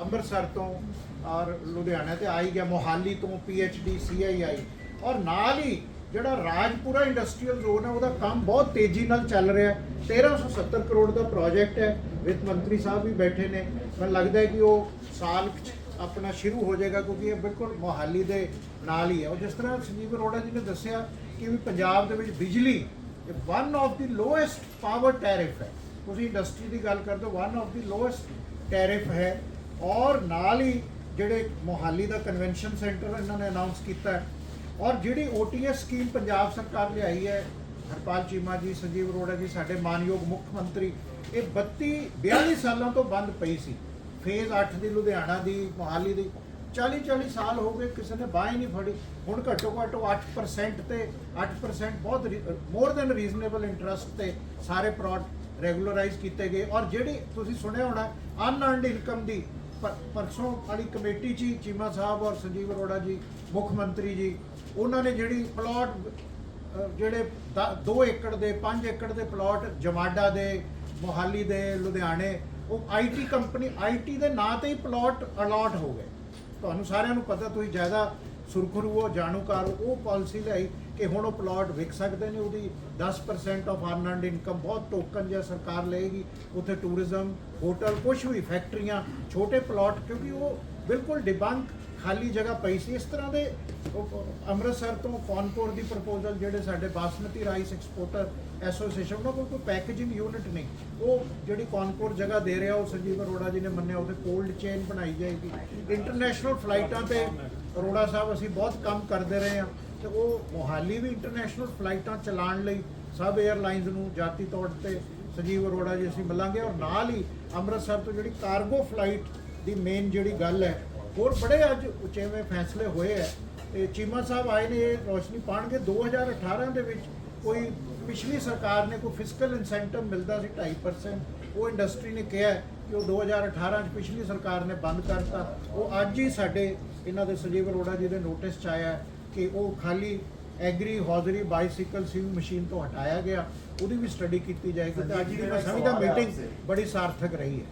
ਅੰਮ੍ਰਿਤਸਰ ਤੋਂ ਔਰ ਲੁਧਿਆਣਾ ਤੇ ਆਈ ਗਿਆ, ਮੋਹਾਲੀ ਤੋਂ ਡੀ ਸੀਆਈਆਈ ਔਰ ਨਾਲ ਹੀ ਜਿਹੜਾ ਰਾਜਪੁਰਾ ਇੰਡਸਟਰੀਅਲ ਜ਼ੋਨ ਹੈ, ਉਹਦਾ ਕੰਮ ਬਹੁਤ ਤੇਜ਼ੀ ਨਾਲ ਚੱਲ ਰਿਹਾ ਹੈ। 1370 ਕਰੋੜ ਦਾ ਪ੍ਰੋਜੈਕਟ ਹੈ, ਵਿੱਤ ਮੰਤਰੀ ਸਾਹਿਬ ਵੀ ਬੈਠੇ ਨੇ। ਮੈਨੂੰ ਲੱਗਦਾ ਹੈ ਕਿ ਉਹ ਸਾਲ ਆਪਣਾ ਸ਼ੁਰੂ ਹੋ ਜਾਏਗਾ, ਕਿਉਂਕਿ ਇਹ ਬਿਲਕੁਲ ਮੋਹਾਲੀ ਦੇ ਨਾਲ ਹੀ ਹੈ। ਉਹ ਜਿਸ ਤਰ੍ਹਾਂ ਸੰਜੀਵ ਅਰੋੜਾ ਜੀ ਨੇ ਦੱਸਿਆ ਕਿ ਵੀ ਪੰਜਾਬ ਦੇ ਵਿੱਚ ਬਿਜਲੀ one of the lowest power tariff ਹੈ। ਤੁਸੀਂ ਇੰਡਸਟਰੀ ਦੀ ਗੱਲ ਕਰਦੇ ਹੋ one of the lowest tariff ਹੈ। ਔਰ ਨਾਲ ਹੀ ਜਿਹੜੇ ਮੋਹਾਲੀ ਦਾ ਕਨਵੈਨਸ਼ਨ ਸੈਂਟਰ ਇਹਨਾਂ ਨੇ ਅਨਾਉਂਸ ਕੀਤਾ ਹੈ। ਔਰ ਜਿਹੜੀ OTS ਸਕੀਮ ਪੰਜਾਬ ਸਰਕਾਰ ਲਿਆਈ ਹੈ, ਹਰਪਾਲ ਚੀਮਾ ਜੀ, ਸੰਜੀਵ ਅਰੋੜਾ ਜੀ, ਸਾਡੇ ਮਾਨਯੋਗ ਮੁੱਖ ਮੰਤਰੀ, ਇਹ 32 42 ਸਾਲਾਂ ਤੋਂ ਬੰਦ ਪਈ ਸੀ। ਫੇਜ਼ 8 ਦੀ, ਲੁਧਿਆਣਾ ਦੀ, ਮੋਹਾਲੀ ਦੀ 40 40 ਸਾਲ ਹੋ ਗਏ, ਕਿਸੇ ਨੇ ਬਾਹ ਹੀ ਨਹੀਂ ਫੜੀ। ਹੁਣ ਘੱਟੋ ਘੱਟ ਉਹ 8% ਤੇ 8% ਬਹੁਤ ਮੋਰ ਦੈਨ ਰੀਜ਼ਨੇਬਲ ਇੰਟਰਸਟ ਤੇ ਸਾਰੇ ਪ੍ਰੋਡ ਰੈਗੂਲਰਾਈਜ਼ ਕੀਤੇ ਗਏ। ਔਰ ਜਿਹੜੀ ਤੁਸੀਂ ਸੁਣਿਆ ਹੋਣਾ ਅਨਅਰਨਡ ਇਨਕਮ ਦੀ ਪਰ- ਪਰਸੋਂ ਵਾਲੀ ਕਮੇਟੀ 'ਚ ਹੀ ਚੀਮਾ ਸਾਹਿਬ ਔਰ ਸੰਜੀਵ ਅਰੋੜਾ ਜੀ, ਮੁੱਖ ਮੰਤਰੀ ਜੀ, ਉਹਨਾਂ ਨੇ ਜਿਹੜੀ ਪਲਾਟ ਜਿਹੜੇ 2 ਏਕੜ ਦੇ 5 ਏਕੜ ਦੇ ਪਲਾਟ ਜਮਾਡਾ ਦੇ, ਮੋਹਾਲੀ ਦੇ, ਲੁਧਿਆਣੇ, ਉਹ ਆਈਟੀ ਕੰਪਨੀ ਆਈਟੀ ਦੇ ਨਾਂ ਤੇ ਹੀ ਪਲਾਟ ਅਲਾਟ ਹੋ ਗਏ। ਤੁਹਾਨੂੰ ਸਾਰਿਆਂ ਨੂੰ ਪਤਾ, ਤੁਸੀਂ ਜ਼ਿਆਦਾ ਸੁਰਖਰੂ ਹੋ, ਜਾਣੂਕਾਰ ਉਹ ਪਾਲਿਸੀ ਲਈ ਕਿ ਹੁਣ ਉਹ ਪਲਾਟ ਵਿਕ ਸਕਦੇ ਨੇ, ਉਹਦੀ 10% ਆਫ ਅਰਨਡ ਇਨਕਮ ਬਹੁਤ ਟੋਕਨ ਜਿਹਾ ਸਰਕਾਰ ਲਏਗੀ, ਉੱਥੇ ਟੂਰਿਜ਼ਮ ਹੋਟਲ ਕੁਝ ਵੀ ਫੈਕਟਰੀਆਂ ਛੋਟੇ ਪਲਾਟ ਕਿਉਂਕਿ ਉਹ ਬਿਲਕੁਲ ਡਿਬੰਕ ਖਾਲੀ ਜਗ੍ਹਾ ਪਈ ਸੀ। ਇਸ ਤਰ੍ਹਾਂ ਦੇ ਉਹ- ਅੰਮ੍ਰਿਤਸਰ ਤੋਂ ਕਾਨਪੁਰ ਦੀ ਪ੍ਰਪੋਜ਼ਲ ਜਿਹੜੇ ਸਾਡੇ ਬਾਸਮਤੀ ਰਾਈਸ ਐਕਸਪੋਰਟਰ ਐਸੋਸੀਏਸ਼ਨ ਉਹਨਾਂ ਕੋਲ ਕੋਈ ਪੈਕੇਜਿੰਗ ਯੂਨਿਟ ਨਹੀਂ। ਉਹ ਜਿਹੜੀ ਕਾਨਪੁਰ ਜਗ੍ਹਾ ਦੇ ਰਿਹਾ, ਉਹ ਸੰਜੀਵ ਅਰੋੜਾ ਜੀ ਨੇ ਮੰਨਿਆ, ਉਹਦੇ ਕੋਲਡ ਚੇਨ ਬਣਾਈ ਜਾਏਗੀ। ਇੰਟਰਨੈਸ਼ਨਲ ਫਲਾਈਟਾਂ ਤੇ ਅਰੋੜਾ ਸਾਹਿਬ ਅਸੀਂ ਬਹੁਤ ਕੰਮ ਕਰਦੇ ਰਹੇ ਹਾਂ। ਤੇ ਉਹ ਮੋਹਾਲੀ ਵੀ ਇੰਟਰਨੈਸ਼ਨਲ ਫਲਾਈਟਾਂ ਚਲਾਉਣ ਲਈ ਸਭ 에ਅਰਲਾਈਨਸ ਨੂੰ ਜਾਤੀ ਤੌਰ ਤੇ ਸੰਜੀਵ ਅਰੋੜਾ ਜੀ ਅਸੀਂ ਮਿਲਾਂਗੇ। ਔਰ ਨਾਲ ਹੀ ਅੰਮ੍ਰਿਤਸਰ ਤੋਂ ਜਿਹੜੀ ਕਾਰਗੋ ਫਲਾਈਟ ਦੀ ਮੇਨ ਜਿਹੜੀ ਗੱਲ ਹੈ ਹੋਰ ਬੜੇ ਅੱਜ ਉਚੇਵੇਂ ਫੈਸਲੇ ਹੋਏ ਹੈ ਤੇ ਚੀਮਾ ਸਾਹਿਬ ਆਏ ਨੇ, ਇਹ ਰੋਸ਼ਨੀ ਪਾਣਗੇ। 2018 ਦੇ ਵਿੱਚ ਕੋਈ ਪਿਛਲੀ ਸਰਕਾਰ ਨੇ ਕੋਈ ਫਿਸਕਲ ਇਨਸੈਂਟਿਵ ਮਿਲਦਾ ਸੀ 2.5% ਉਹ ਇੰਡਸਟਰੀ ਨੇ ਕਿਹਾ ਕਿ ਉਹ 2018 ਚ ਪਿਛਲੀ ਸਰਕਾਰ ਨੇ ਬੰਦ ਕਰਤਾ। ਉਹ ਅੱਜ ਹੀ ਸਾਡੇ ਇਹਨਾਂ ਦੇ ਸੰਜੀਵ ਅਰੋੜਾ ਜੀ ਦੇ ਨੋਟਿਸ ਚ ਆਇਆ ਕਿ ਉਹ ਖਾਲੀ agri hosiery bicycle sewing machine ਤੋਂ ਹਟਾਇਆ ਗਿਆ। ਉਹਦੀ ਵੀ ਸਟੱਡੀ ਕੀਤੀ ਜਾਏਗੀ। ਤੇ ਅੱਜ ਦੀ ਮੈਂ ਸਮਝਦਾ ਮੀਟਿੰਗ ਬੜੀ ਸਾਰਥਕ ਰਹੀ ਹੈ।